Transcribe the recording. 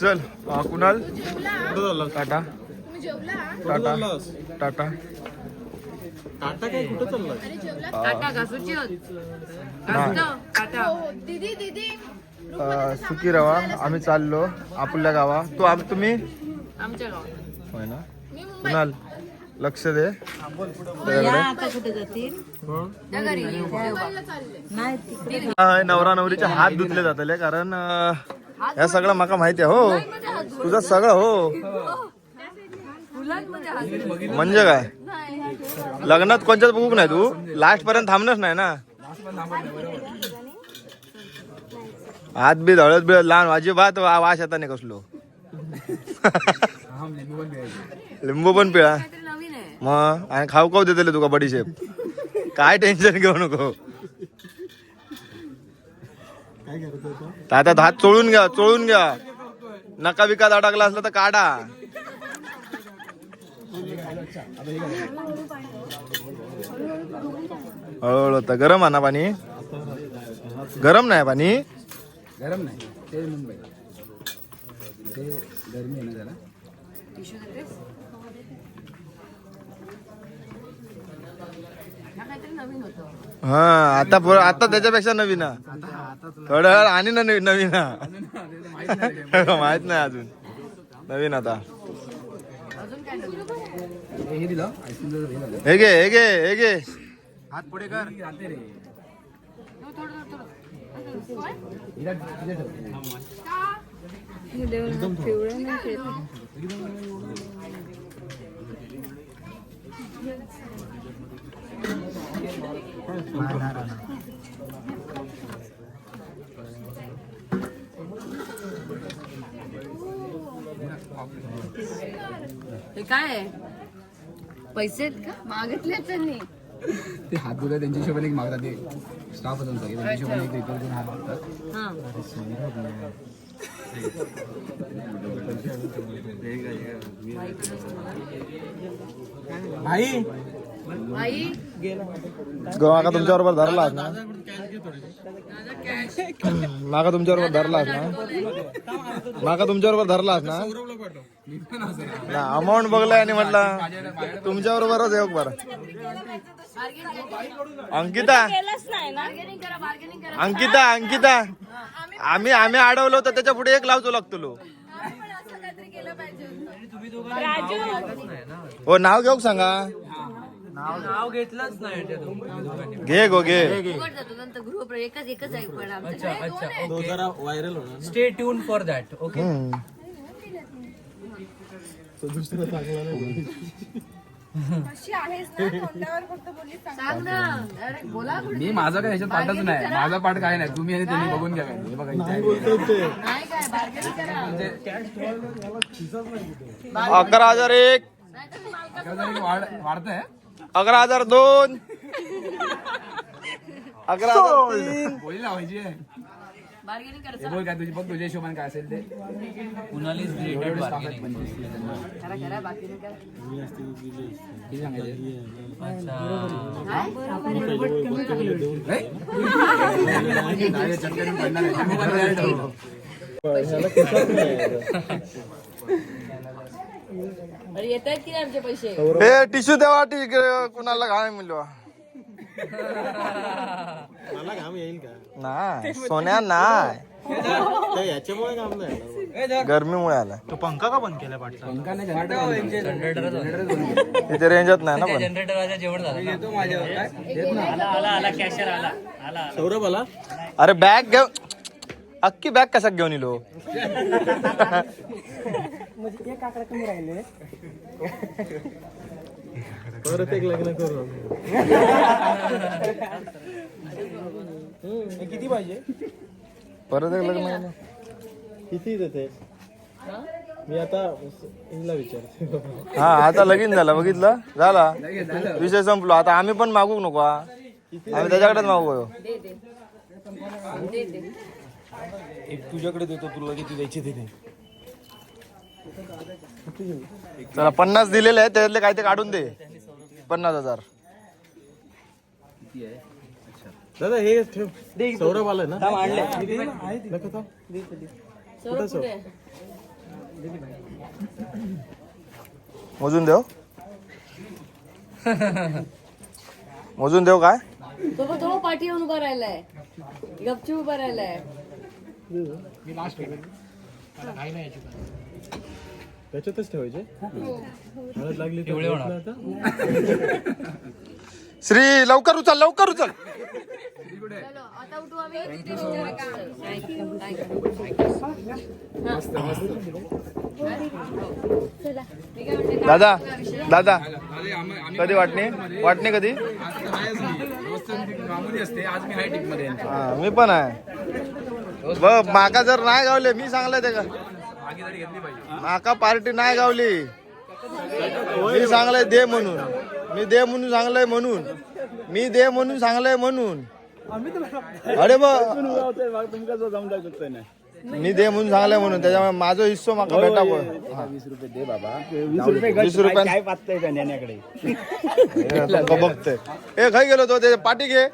चल हा, कुणाल? टाटा. टाटा. टाटा. टाटा काय कुठं चाललाय? काटा घासूची होत. घासतो काटा हो दीदी दीदी. अं, सुखी रवा आम्ही चाललो. आपल्या गावा. तू आम तुम्ही? आमच्या गावात. होय ना? कुणाल? लक्ष दे. त्याच्याकडे. आता कुठे जातील? त्या घरी. मुंबईला चालले. नवरा नवरीचे हात धुतले जातले कारण अं, ह्या सगळं माका माहिती आहे हो. तुझं सगळं हो. म्हणजे काय? लग्नात कोणत्याच बघूक नाही तू? लास्ट पर्यंत थांबणच नाही ना? हात बी हळद बिळद लहान अजिबात वा- वास येता नाही कसलो. लिंबू पण पिळा. मग? आणि खाऊ खाऊ देतले तुका बडीशेप. काय टेन्शन घेऊ नको काय करत होता तर आता हात चोळून घ्या चोळून घ्या. नका बिका अडकला असला तर काढा. हळूहळू तर गरम आहे ना पाणी? गरम नाही पाणी? गरम नाही ते मुंबई. ते गरमी आहे ना जरा टिश्यू देतेस हा काहीतरी नवीन होतं हा आता पुरं- आता त्याच्यापेक्षा नवीन हा. थोडं वेळ आणि ना नवीन नवीन हा. माहीत नाही अजून नवीन आता अजून काय नवीन हे दिलं आईस्क्रीमचं हे झालं हे घे हे घे हे घे हात पुढे कर जाते रे हिला तिथे ठेव. हे काय पैसे आहेत का? मागितले त्यांनी. ते हात धुतात त्यांच्या हिशोबाने एक मागतात ते स्टाफ होतं सगळे त्यांच्या हिशोबाने एक इतर दोन हात धुतात. हा. भाई माका तुमच्या बरोबर धरलास ना माका तुमच्या बरोबर धरलास ना माका तुमच्या बरोबर धरलास ना ना अमाऊंट बघलाय आणि म्हटलं तुमच्या बरोबरच येऊ बरं? अंकिता. बार्गेनिंग करा बार्गेनिंग करा अंकिता अंकिता. आम्ही आम्ही अडवलो तर त्याच्या पुढे एक लावतो लागतो लो हो नाव घेऊ सांगा? नाव घेतलंच नाही घे गो घे. नंतर एकच एकच आहे पण अच्छा अच्छा. व्हायरल होणार stay tune for that okay hmm. तो दुसरा चांगला नाही कशी आहेस ना तोंडावर फक्त बोलली सांग ना. अरे बोला कुठे? मी माझं काय ह्याच्यात पाठच नाही. माझा पाठ काय नाही. तुम्ही आणि त्यांनी बघून घ्या काय. हे बघा आहे. करा. अकरा हजार एक. नाही तर अकरा हजार दोन. अकरा हजार तीन. बोली लावायची हे काय तुझी बघ तुझ्या हिशोबाने काय असेल ते. बार्गेनिंग किती सांगायचे? हे? येत आहेत की नाही आमचे पैसे? हे टिश्यू देवा टी कुणाला घाण मिळवा मला घाम येईल का? नाही सोन्या नाही. त्या याच्यामुळे घाम नाही येणार. गरमीमुळे आला. पंखा नाही जनरेटर तिथे रेंजच नाही ना पण. जनरेटर राजा जेवण झालं सौरभ आला? अरे बॅग घेऊ अख्खी बॅग कसा घेऊन इलो परत एक लग्न करू किती पाहिजे? परत एक लग्न. किती देते मी आता हिला विचारते हा आता लगीन झाला बघितलं? झाला. विषय संपलो. आता आम्ही पण मागू नको. आम्ही त्याच्याकडेच मागू एक तुझ्याकडे देतो तुला किती द्यायची तिथे चला पन्नास दिलेले आहे त्याच्यातले काय ते काढून दे. पन्नास हजार. दादा हे ठेव. सौरभ आलाय ना? सौरभ कुठे आहे? मोजून देव. मोजून देव काय? तो पण पाठी येऊन उभा राहिलाय. गपचूप उभा राहिलाय. त्याच्यातच ठेवायचे? हळद लागली तर एवढे होणार. श्री लवकर उचल लवकर उचल. आता उठू आम्ही. दादा दादा कधी वाटणी वाटणी कधी मामुली असते आज मी हाय टीममध्ये हा मी पण आहे. बघ माका जर नाही गावले मी सांगलंय ते का? माका पार्टी नाही गावली. मी सांगलंय दे म्हणून. मी दे म्हणून सांगलंय म्हणून. मी दे म्हणून सांगलंय म्हणून. अरे नाही. मी दे म्हणून सांगलंय म्हणून. त्याच्यामुळे माझा हिस्सो माका भेटा पण. हा. वीस रुपये दे बाबा. वीस रुपये पाचतंय का लोकं बघतोय. ए खाई गेलो तो? ते पाठी घे.